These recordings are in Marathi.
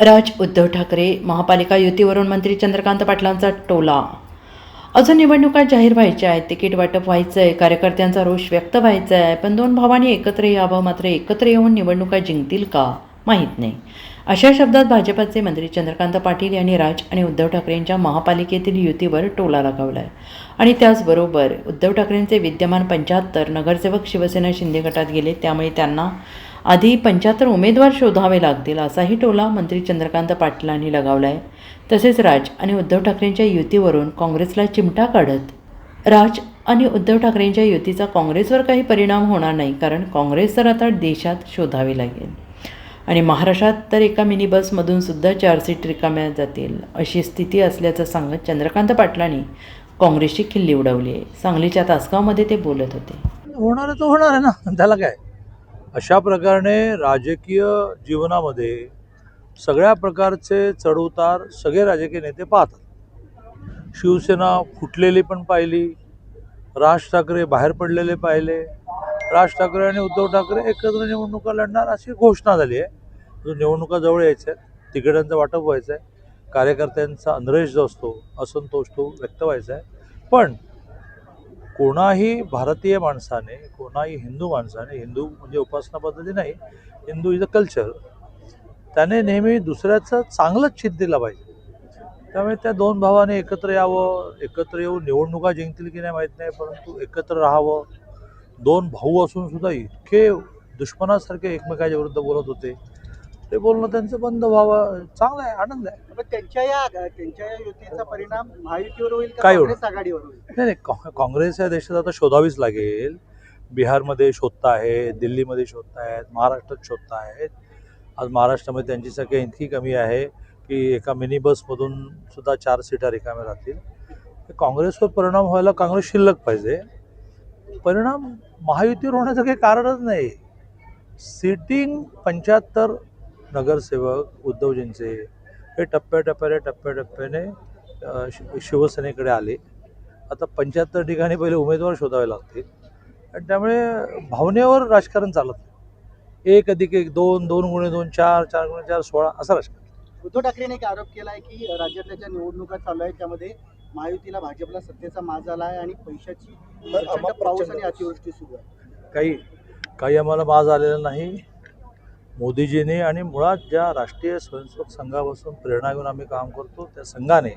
राज उद्धव ठाकरे महापालिका युतीवरून मंत्री चंद्रकांत पाटलांचा टोला. अजून निवडणुका जाहीर व्हायच्या आहेत. तिकीट वाटप व्हायचं आहे कार्यकर्त्यांचा रोष व्यक्त व्हायचा आहे पण दोन भावांनी एकत्र यावं मात्र एकत्र येऊन निवडणुका जिंकतील का? माहीत नाही. अशा शब्दात भाजपाचे मंत्री चंद्रकांत पाटील यांनी राज आणि उद्धव ठाकरेंच्या महापालिकेतील युतीवर टोला लगावला आहे आणि त्याचबरोबर उद्धव ठाकरेंचे विद्यमान पंच्याहत्तर नगरसेवक शिवसेना शिंदे गटात गेले. त्यामुळे त्यांना आधी पंच्याहत्तर उमेदवार शोधावे लागतील असाही टोला मंत्री चंद्रकांत पाटलांनी लगावला आहे तसेच राज आणि उद्धव ठाकरेंच्या युतीवरून काँग्रेसला चिमटा काढत राज आणि उद्धव ठाकरेंच्या युतीचा काँग्रेसवर काही परिणाम होणार नाही कारण काँग्रेस तर आता देशात शोधावी लागेल. आणि महाराष्ट्रात तर एका मिनी बसमधून सुद्धा चार सीट रिकाम्या जातील अशी स्थिती असल्याचं सांगत चंद्रकांत पाटलांनी काँग्रेसची खिल्ली उडवली आहे. सांगलीच्या तासगावमध्ये ते बोलत होते. होणार तो तर होणार आहे ना. त्याला काय? अशा प्रकारे राजकीय जीवनामध्ये सगळ्या प्रकारचे चढउतार सगळे राजकीय नेते पाहतात. शिवसेना फुटलेली पण पाहिली राज ठाकरे बाहेर पडलेले पाहिले. राज ठाकरे आणि उद्धव ठाकरे एकत्र निवडणुका लढणार अशी घोषणा झाली आहे. जो निवडणुका जवळ यायच्या आहेत तिकिटांचं वाटप व्हायचं आहे कार्यकर्त्यांचा अनरेश जो असतो असंतोष तो व्यक्त व्हायचा आहे. पण कोणाही भारतीय माणसाने कोणाही हिंदू माणसाने हिंदू म्हणजे उपासना पद्धती नाही हिंदू इज अ कल्चर त्याने नेहमी दुसऱ्याचं चांगलंच चित दिलं पाहिजे. त्यामुळे त्या दोन भावाने एकत्र यावं एकत्र येऊन निवडणुका जिंकतील की नाही माहीत नाही परंतु एकत्र राहावं. दोन भाऊ असून सुद्धा इतके दुश्मनासारखे एकमेकाच्या विरुद्ध बोलत होते. ते बोलणं त्यांचं बंद व्हावं. चांगलं आहे आनंद आहे. पण त्यांच्या या त्यांच्या या युतीचा परिणाम महायुतीवर होईल का काय? काँग्रेस आघाडीवर होईल? नाही नाही काँ- काँग्रेस या देशात आता शोधावीच लागेल. बिहारमध्ये शोधता आहे दिल्लीमध्ये शोधतायत महाराष्ट्रात शोधतायत आज महाराष्ट्रामध्ये त्यांची संख्या इतकी कमी आहे की एका मिनी बसमधून सुद्धा चार सीटा रिकाम्या राहतील. तर काँग्रेसवर परिणाम व्हायला काँग्रेस शिल्लक पाहिजे. परिणाम महायुतीवर होण्याचं काही कारणच नाही. सिटिंग पंच्याहत्तर नगरसेवक उद्धवजींचे हे टप्प्याटप्प्याने टप्प्याटप्प्याने शि- शिवसेनेकडे आले. आता पंच्याहत्तर ठिकाणी पहिले उमेदवार शोधावे लागतील. आणि त्यामुळे भावनेवर राजकारण चालत नाही. एक अधिक एक दोन दोन गुणे दोन चार चार गुणे चार सोळा असं राजकारण. उद्धव ठाकरेंनी एक आरोप केला आहे की राज्यातल्या ज्या निवडणुका चालू आहेत त्यामध्ये महायुतीला भाजपला सत्तेचा माज आला आहे आणि पैशाची पाऊस आणि अतिवृष्टी सुरू आहे. काही काही आम्हाला माज आलेला नाही. मोदीजीने आणि मुळात ज्या राष्ट्रीय स्वयंसेवक संघापासून प्रेरणा घेऊन आम्ही काम करतो त्या संघाने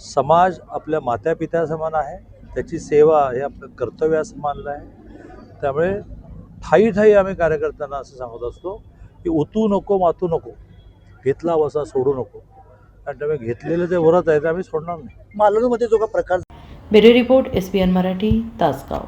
समाज आपल्या मात्या पित्या समान आहे त्याची सेवा हे आपलं कर्तव्य असं मानलं आहे. त्यामुळे ठाई ठाई आम्ही कार्यकर्त्यांना असं सांगत असतो की उतू नको मातू नको घेतला वसा सोडू नको. आणि त्यामुळे घेतलेलं जे व्रत आहे ते आम्ही सोडणार नाही. मालवणमध्ये जो का प्रकार bureau report S P N Marathi Tasgaon.